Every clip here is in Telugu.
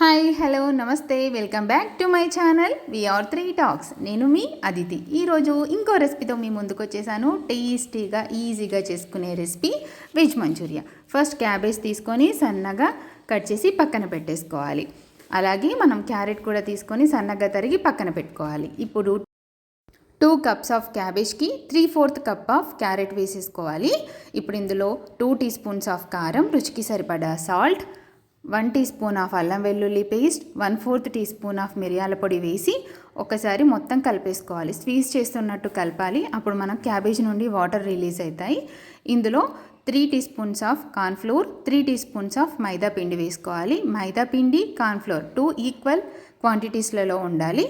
హాయ్ హలో నమస్తే welcome back to my channel R three talks నేను మీ అదితి. ఈరోజు ఇంకో రెసిపీతో మీ ముందుకు వచ్చేసాను. టేస్టీగా ఈజీగా చేసుకునే recipe veg manchurian first cabbage తీసుకొని సన్నగా కట్ చేసి పక్కన పెట్టేసుకోవాలి. అలాగే మనం క్యారెట్ కూడా తీసుకొని సన్నగా తరిగి పక్కన పెట్టుకోవాలి. ఇప్పుడు two cups of క్యాబేజ్కి three fourth cup of carrot వేసేసుకోవాలి. ఇప్పుడు ఇందులో టూ టీ స్పూన్స్ ఆఫ్ కారం రుచికి సరిపడా salt one teaspoon of అల్లం వెల్లుల్లి paste one fourth teaspoon of మిరియాల పొడి వేసి ఒకసారి మొత్తం కలిపేసుకోవాలి. స్వీజ్ చేస్తున్నట్టు కలపాలి. అప్పుడు మనకు క్యాబేజ్ నుండి వాటర్ రిలీజ్ అవుతాయి. ఇందులో three teaspoons of cornflour three teaspoons of maida పిండి వేసుకోవాలి. మైదా పిండి కార్న్ఫ్లోర్ టూ ఈక్వల్ క్వాంటిటీస్లలో ఉండాలి.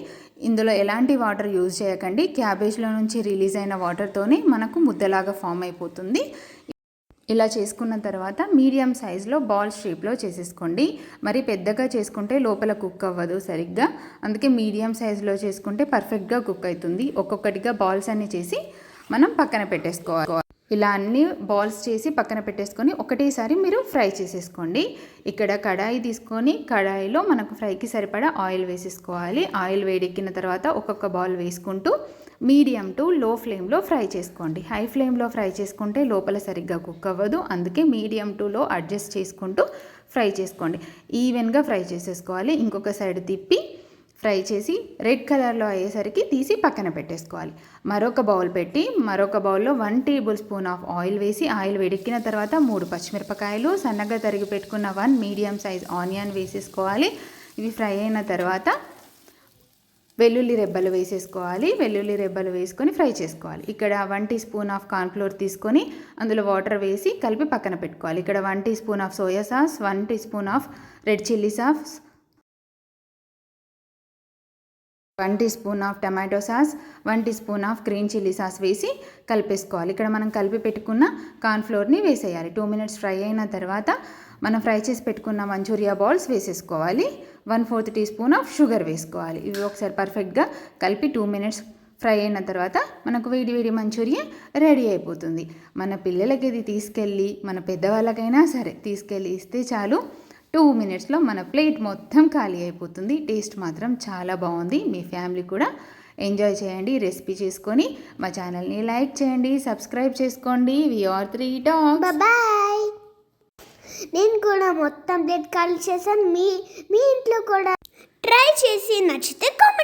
ఇందులో ఎలాంటి వాటర్ యూజ్ చేయకండి. క్యాబేజ్లో నుంచి రిలీజ్ అయిన వాటర్తోనే మనకు ముద్దలాగా ఫామ్ అయిపోతుంది. ఇలా చేసుకున్న తర్వాత మీడియం సైజులో బాల్ షేప్లో చేసేసుకోండి. మరి పెద్దగా చేసుకుంటే లోపల కుక్ అవ్వదు సరిగ్గా. అందుకే మీడియం సైజులో చేసుకుంటే పర్ఫెక్ట్గా కుక్ అవుతుంది. ఒక్కొక్కటిగా బాల్స్ అన్ని చేసి మనం పక్కన పెట్టేసుకోవాలి. ఇలా అన్ని బాల్స్ చేసి పక్కన పెట్టేసుకొని ఒకటేసారి మీరు ఫ్రై చేసేసుకోండి. ఇక్కడ కడాయి తీసుకొని కడాయిలో మనకు ఫ్రైకి సరిపడా ఆయిల్ వేసేసుకోవాలి. ఆయిల్ వేడెక్కిన తర్వాత ఒక్కొక్క బాల్ వేసుకుంటూ మీడియం టు లో ఫ్లేమ్లో ఫ్రై చేసుకోండి. హై ఫ్లేమ్లో ఫ్రై చేసుకుంటే లోపల సరిగ్గా కుక్ అవ్వదు. అందుకే మీడియం టు లో అడ్జస్ట్ చేసుకుంటూ ఫ్రై చేసుకోండి. ఈవెన్గా ఫ్రై చేసేసుకోవాలి. ఇంకొక సైడ్ తిప్పి ఫ్రై చేసి రెడ్ కలర్లో అయ్యేసరికి తీసి పక్కన పెట్టేసుకోవాలి. మరొక బౌల్ పెట్టి మరొక బౌల్లో one tablespoon of oil వేసి ఆయిల్ వేడెక్కిన తర్వాత మూడు పచ్చిమిరపకాయలు సన్నగా తరిగి పెట్టుకున్న వన్ మీడియం సైజ్ ఆనియన్ వేసేసుకోవాలి. ఇవి ఫ్రై అయిన తర్వాత వెల్లుల్లి రెబ్బలు వేసేసుకోవాలి. వెల్లుల్లి రెబ్బలు వేసుకొని ఫ్రై చేసుకోవాలి. ఇక్కడ one teaspoon of cornflour తీసుకొని అందులో వాటర్ వేసి కలిపి పక్కన పెట్టుకోవాలి. ఇక్కడ one teaspoon of soya sauce one teaspoon of red chilli sauce one teaspoon of tomato sauce one teaspoon of green chilli sauce వేసి కలిపేసుకోవాలి. ఇక్కడ మనం కలిపి పెట్టుకున్న కార్న్ఫ్లోర్ని వేసేయాలి. టూ మినిట్స్ ఫ్రై అయిన తర్వాత మనం ఫ్రై చేసి పెట్టుకున్న మంచూరియా బాల్స్ వేసేసుకోవాలి. One fourth teaspoon of sugar వేసుకోవాలి. ఇవి ఒకసారి పర్ఫెక్ట్గా కలిపి టూ మినిట్స్ ఫ్రై అయిన తర్వాత మనకు వేడి వేడి మంచూరియా రెడీ అయిపోతుంది. మన పిల్లలకి ఇది తీసుకెళ్ళి మన పెద్దవాళ్ళకైనా సరే తీసుకెళ్ళి ఇస్తే చాలు. టూ మినిట్స్లో మన ప్లేట్ మొత్తం ఖాళీ అయిపోతుంది. టేస్ట్ మాత్రం చాలా బాగుంది. మీ ఫ్యామిలీ కూడా ఎంజాయ్ చేయండి రెసిపీ చేసుకొని. మా ఛానల్ని లైక్ చేయండి సబ్స్క్రైబ్ చేసుకోండి. We are three talk bye నేను కూడా మొత్తం ప్లేట్ ఖాళీ చేశాను. మీ మీ ఇంట్లో కూడా ట్రై చేసి నచ్చితే కామెంట్